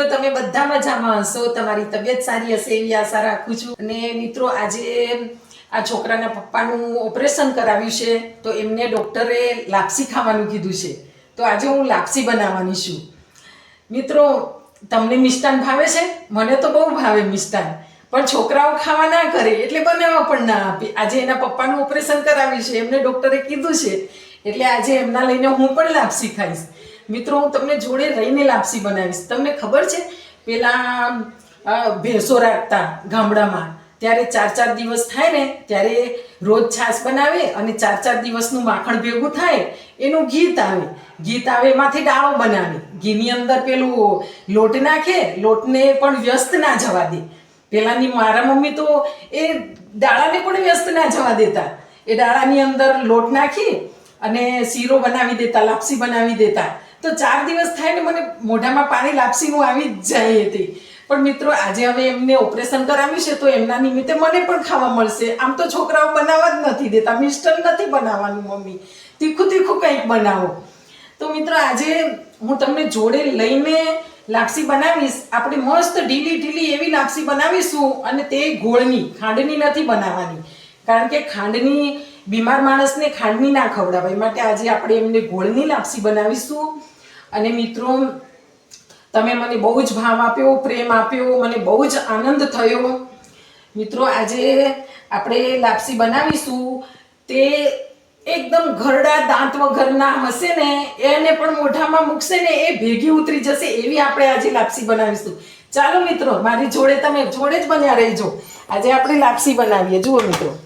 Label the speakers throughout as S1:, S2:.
S1: મિત્રો, તમે બધા મજામાં હશો? તમારી તબિયત સારી હશે એવી આશા રાખું છું. અને મિત્રો, આજે આ છોકરાના પપ્પાનું ઓપરેશન કરાવ્યું છે, તો એમને ડૉક્ટરે લાપસી ખાવાનું કીધું છે. તો આજે હું લાપસી બનાવવાની છું. મિત્રો, તમને મિષ્ટાન ભાવે છે? મને તો બહુ ભાવે મિષ્ટાન. પણ છોકરાઓ ખાવા ના કરે, એટલે બનાવવા પણ ના આપે. આજે એના પપ્પાનું ઓપરેશન કરાવ્યું છે, એમને ડૉક્ટરે કીધું છે. એટલે આજે એમના લઈને હું પણ લાપસી ખાઈશ. મિત્રો, હું તમને જોડે રહીને લાપસી બનાવીશ. તમને ખબર છે, પેલા ભેંસો રાખતા ગામડામાં. ત્યારે ચાર ચાર દિવસ થાય ને, ત્યારે રોજ છાશ બનાવે અને ચાર ચાર દિવસનું માખણ ભેગું થાય, એનું ગીત આવે ગીત આવે એમાંથી ડાળો બનાવે. ઘીની અંદર પેલું લોટ નાખે, લોટને પણ વ્યસ્ત ના જવા દે. પેલાની મારા મમ્મી તો એ દાળાને પણ વ્યસ્ત ના જવા દેતા. એ દાળાની અંદર લોટ નાખી અને શીરો બનાવી દેતા, લાપસી બનાવી દેતા. તો ચાર દિવસ થાય ને મને મોઢામાં પાણી લાપસી હું આવી જ જાય હતી પણ મિત્રો, આજે હવે એમને ઓપરેશન કરાવ્યું છે તો એમના નિમિત્તે મને પણ ખાવા મળશે. આમ તો છોકરાઓ બનાવવા જ નથી દેતા, મિસ્ટર નથી બનાવવાનું, મમ્મી. તીખું તીખું કંઈક બનાવો. તો મિત્રો, આજે હું તમને જોડે લઈને લાપસી બનાવીશ. આપણે મસ્ત ઢીલી ઢીલી એવી લાપસી બનાવીશું અને તે ગોળની, ખાંડની નથી બનાવવાની. કારણ કે ખાંડની, બીમાર માણસને ખાંડની ના ખવડાવાય. માટે આજે આપણે એમને ગોળની લાપસી બનાવીશું. અને મિત્રો, તમે મને બહુ જ ભાવ આપ્યો, પ્રેમ આપ્યો, મને બહુ જ આનંદ થયો. મિત્રો, આજે આપણે લાપસી બનાવીશું. તે એકદમ ઘરડા દાંત વગરના હશે ને એને પણ મોઢામાં મૂકશે ને, એ ભેગી ઉતરી જશે, એવી આપણે આજે લાપસી બનાવીશું. ચાલો મિત્રો, મારી જોડે તમે જોડે જ બન્યા રહેજો. આજે આપણે લાપસી બનાવીએ. જુઓ મિત્રો,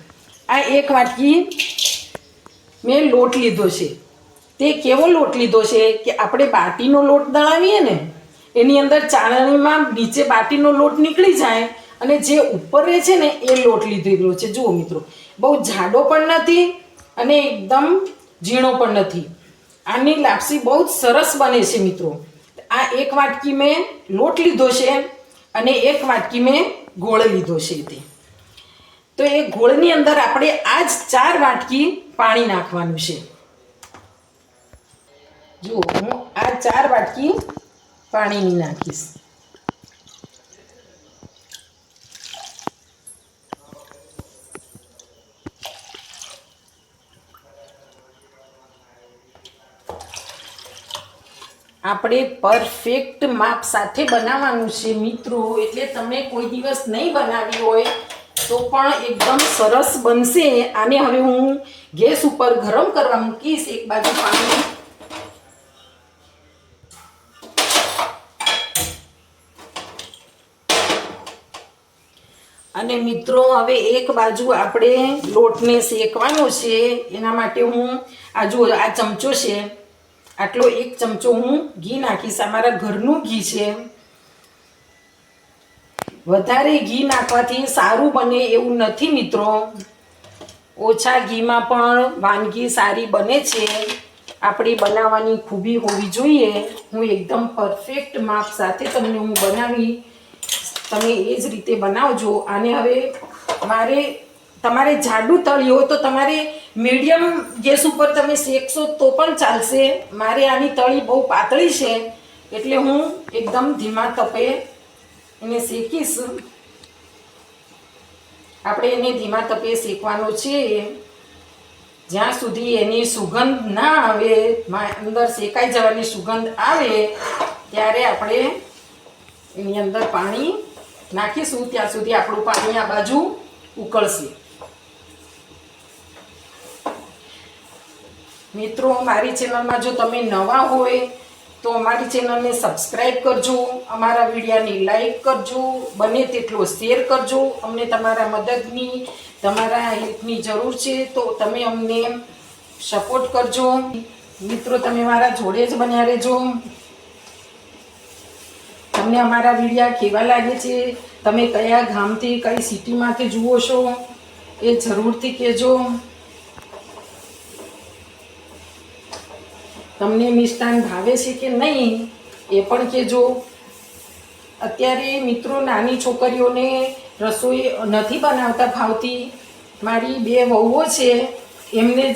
S1: આ એક વાટકી મેં લોટ લીધો છે. તે કેવો લોટ લીધો છે કે આપણે બાટીનો લોટ દળાવીએ ને, એની અંદર ચાળણીમાં નીચે બાટીનો લોટ નીકળી જાય અને જે ઉપર રહે છે ને એ લોટ લીધેલો છે. જુઓ મિત્રો, બહુ જાડો પણ નથી અને એકદમ ઝીણો પણ નથી. આની લાપસી બહુ જ સરસ બને છે મિત્રો. આ એક વાટકી મેં લોટ લીધો છે અને એક વાટકી મેં ગોળ લીધો છે તે. તો એ ગોળની અંદર આપણે આ જ ચાર વાટકી પાણી નાખવાનું છે. જુઓ, હું આ ચાર વાટકી પાણીની નાખીશ. આપણે પરફેક્ટ માપ સાથે બનાવવાનું છે મિત્રો, એટલે તમે કોઈ દિવસ નહીં બનાવી હોય તો પણ એકદમ સરસ બનશે. આને હવે હું ગેસ ઉપર ગરમ કરવા મૂકીશ. એક બાજુ પાણી અને મિત્રો, હવે એક બાજુ આપણે લોટને શેકવાનો છે. એના માટે હું આ જો આ ચમચો છે. આટલો એક ચમચો હું ઘી નાખીશ. અમારા ઘરનું ઘી છે. વધારે ઘી નાખવાથી સારું બને એવું નથી, મિત્રો. ઓછા ઘીમાં પણ વાનગી સારી બને છે. આપણી બનાવવાની ખૂબી હોવી જોઈએ. હું એકદમ પરફેક્ટ માપ સાથે તમને હું બનાવી તમે એ જ રીતે બનાવજો. અને હવે મારે તમારે જાડું તળ્યું હોય તો તમારે મીડિયમ ગેસ ઉપર તમે શેકશો તો પણ ચાલશે. મારે આની તળી બહુ પાતળી છે, એટલે હું એકદમ ધીમા તપે એને શેકીશ. આપણે એને ધીમા તપે શેકવાનો છે. જ્યાં સુધી એની સુગંધ ના આવે અંદર શેકાઈ જવાની સુગંધ આવે, ત્યારે આપણે એની અંદર પાણી નાખીશું, ત્યાં સુધી આપણું પાણી આ બાજુ ઉકળશે. મિત્રો મારી ચેનલમાં જો તમે નવા હોય, તો અમારી ચેનલને સબસ્ક્રાઈબ કરજો, અમારા વિડીયોને લાઈક કરજો, બને તેટલો શેર કરજો. અમને તમારા મદદની, તમારા હેલ્પની જરૂર છે, તો તમે અમને સપોર્ટ કરજો. મિત્રો, તમે મારા જોડે જ બન્યા રહેજો. તમને અમારા વિડીયા કેવા લાગે છે? તમે કયા ગામથી, કઈ સિટીમાંથી જુઓ છો? એ જરૂરથી કહેજો. તમને મિષ્ટાન ભાવે છે કે નહીં, એ પણ કહેજો. અત્યારે મિત્રો નાની છોકરીઓને રસોઈ નથી બનાવતા ભાવતી. મારી બે વહુઓ છે, એમને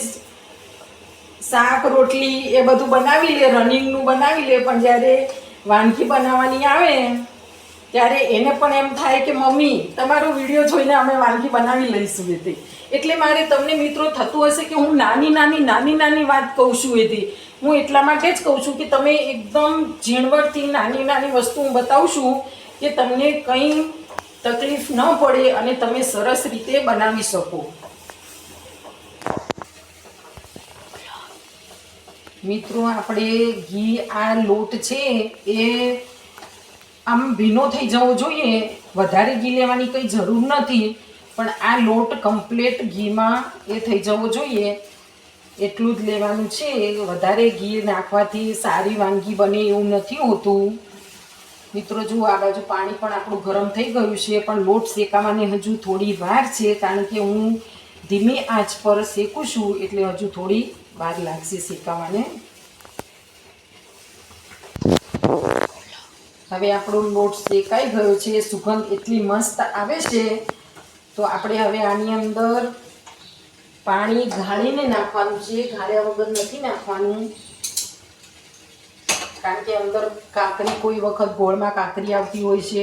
S1: શાક, રોટલી એ બધું બનાવી લે રનિંગનું બનાવી લે, પણ જ્યારે વાનગી બનાવવાની આવે, ત્યારે એને પણ એમ થાય કે, મમ્મી, તમારો વીડિયો જોઈને અમે વાનગી બનાવી લઈશું એથી. એટલે મારે તમને મિત્રો થતું હશે કે હું નાની નાની નાની નાની વાત કહું છું એથી. હું એટલા માટે જ કહું છું કે તમે એકદમ ઝીણવટથી નાની નાની વસ્તુ હું બતાવું છું કે તમને કંઈ તકલીફ ન પડે અને તમે સરસ રીતે બનાવી શકો. મિત્રો, આપણે ઘી, આ લોટ છે, એ આમ ભીનો થઈ જવો જોઈએ. વધારે ઘી લેવાની કંઈ જરૂર નથી, પણ આ લોટ કમ્પ્લીટ ઘીમાં એ થઈ જવો જોઈએ. એટલું જ લેવાનું છે. વધારે ઘી નાખવાથી સારી વાનગી બને એવું નથી હોતું. મિત્રો, જુઓ, આ બાજુ પાણી પણ આપણું ગરમ થઈ ગયું છે, પણ લોટ શેકાવાની હજુ થોડી વાર છે, કારણ કે હું ધીમી આંચ પર શેકું છું, એટલે હજુ થોડી વાર લાગશે શેકાવાને. હવે આપણો લોટ શેકાઈ ગયો છે. સુગંધ એટલી મસ્ત આવે છે. તો આપણે હવે આની અંદર પાણી ગાળીને નાખવાનું છે. ગાળ્યા વગર નથી નાખવાનું. કારણ કે અંદર કાકરી કોઈ વખત ગોળમાં કાકરી આવતી હોય છે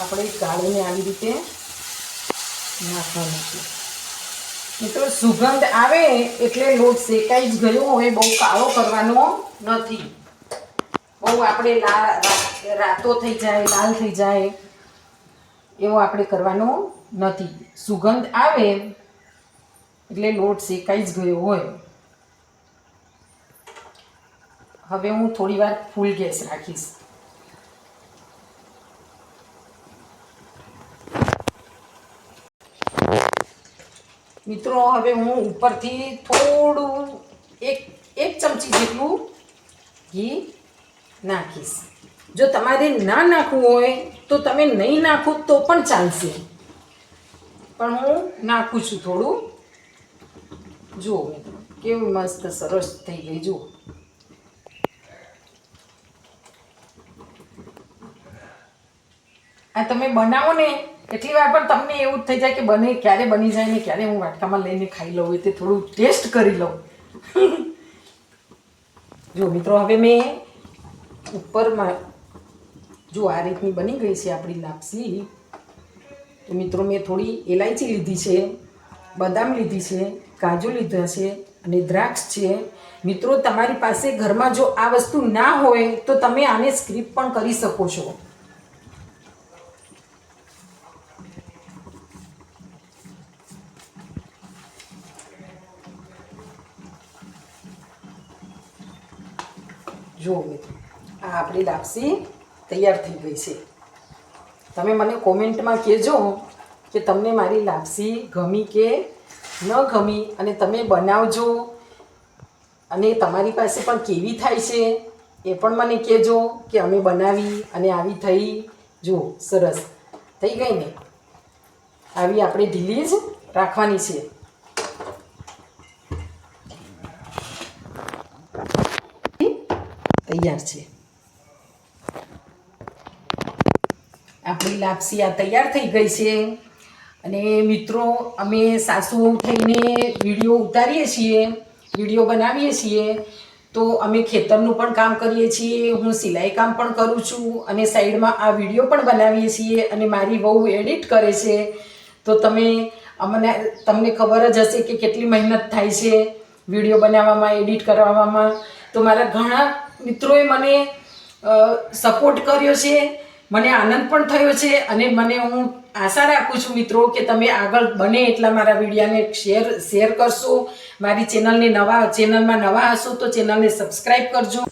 S1: આપણે ગાળીને આવી રીતે નાખવાનું છે. મિત્રો, સુગંધ આવે એટલે લોટ શેકાઈ જ ગયો હોય, બહુ કાળો કરવાનો નથી. બહુ આપણે રાતો થઈ જાય, લાલ થઈ જાય, એવો આપણે કરવાનો નથી. સુગંધ આવે એટલે લોટ શેકાઈ જ ગયો હોય. હવે હું થોડી વાર ફૂલ ગેસ રાખીશ. મિત્રો, હવે હું ઉપરથી થોડું એક એક ચમચી જેટલું ઘી નાખીશ. જો તમારે ના નાખવું હોય, તો તમે નહીં નાખો તો પણ ચાલશે. પણ હું નાખું છું થોડું. જુઓ મિત્રો, કેવું મસ્ત સરસ થઈ ગઈ, જુઓ. આ તમે બનાવો ને એટલી વાર પણ તમને એવું જ થઈ જાય કે બને, ક્યારે બની જાય ને ક્યારે હું વાટકામાં લઈને ખાઈ લઉં તે થોડું ટેસ્ટ કરી લઉં. જો મિત્રો, હવે મેં ઉપરમાં, જો આ રીતની બની ગઈ છે આપણી લાપસી, તો મિત્રો મેં થોડી એલાયચી લીધી છે, બદામ લીધી છે, કાજુ લીધા છે અને દ્રાક્ષ છે. મિત્રો, તમારી પાસે ઘરમાં જો આ વસ્તુ ના હોય, તો તમે આને સ્ક્રીપ પણ કરી શકો છો. જુઓ આ આપણી લાપસી તૈયાર થઈ ગઈ છે. તમે મને કોમેન્ટમાં કહેજો કે તમને મારી લાપસી ગમી કે ન ગમી અને તમે બનાવજો. અને તમારી પાસે પણ કેવી થાય છે એ પણ મને કહેજો કે અમે બનાવી અને આવી થઈ. જુઓ સરસ. થઈ ગઈ ને? આવી આપણે ઢીલી જ રાખવાની છે. તૈયાર છે. આપણી લાપસી આ તૈયાર થઈ ગઈ છે. અને મિત્રો, અમે સાસુ થઈને વીડિયો ઉતારીએ છીએ, વીડિયો બનાવીએ છીએ. તો અમે ખેતરનું પણ કામ કરીએ છીએ. હું સિલાઈ કામ પણ કરું છું અને સાઈડમાં આ વીડિયો પણ બનાવીએ છીએ અને મારી વહુ એડિટ કરે છે. તો તમે અમને, તમને ખબર જ હશે કે કેટલી મહેનત થાય છે વીડિયો બનાવવામાં, એડિટ કરવામાં. તો મારા ઘણા મિત્રોએ મને સપોર્ટ કર્યો છે. મને આનંદ પણ થયો છે અને મને હું આશા રાખું છું મિત્રો કે તમે આગળ બને એટલા મારા વિડીયાને શેર શેર કરશો. મારી ચેનલને નવા ચેનલમાં નવા હશો તો ચેનલને સબસ્ક્રાઈબ કરજો.